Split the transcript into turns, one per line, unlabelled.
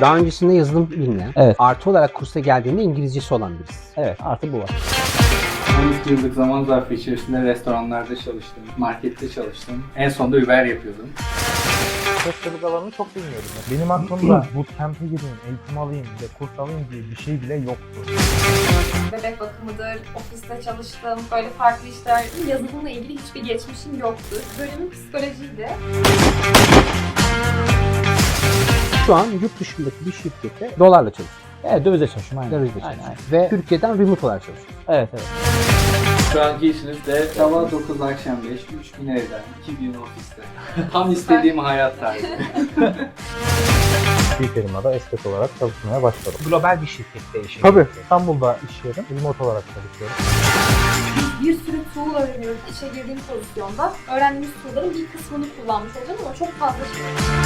Daha öncesinde yazılım bilmeyen,
Evet.
artı olarak kursa geldiğinde İngilizcesi olan birisi.
Evet artı bu var.
12 yıllık zaman zarfı içerisinde restoranlarda çalıştım, markette çalıştım. En sonunda Uber yapıyordum.
Testçilik alanını çok bilmiyordum. Benim aklımda bootcamp'e gireyim, eğitim alayım ve kurs alayım diye bir şey bile yoktu.
bebek bakımıdır, ofiste çalıştım, böyle farklı işler. Yazılımla ilgili hiçbir geçmişim yoktu. Bölümüm psikolojiydi.
Şu an yurt dışındaki bir şirkette dolarla çalışıyor.
Evet dövizle çalışıyorum aynen.
Dövizle
Aynen,
çalışıyor.
aynen.
Ve Türkiye'den remote olarak çalışıyor.
Evet evet.
Şu anki işiniz de sabah 9 akşam 5, 3 gün evden, 2 gün ofiste. Tam istediğim hayat tarzı.
Bir firmada estet olarak çalışmaya başladım.
Global bir şirkette yaşıyor.
Tabii. İstanbul'da iş yerim. Remote olarak çalışıyorum.
Bir sürü tool öğreniyoruz işe girdiğim pozisyonda. Öğrendiğimiz tool'ların bir kısmını kullanmış olacağım ama çok fazla şey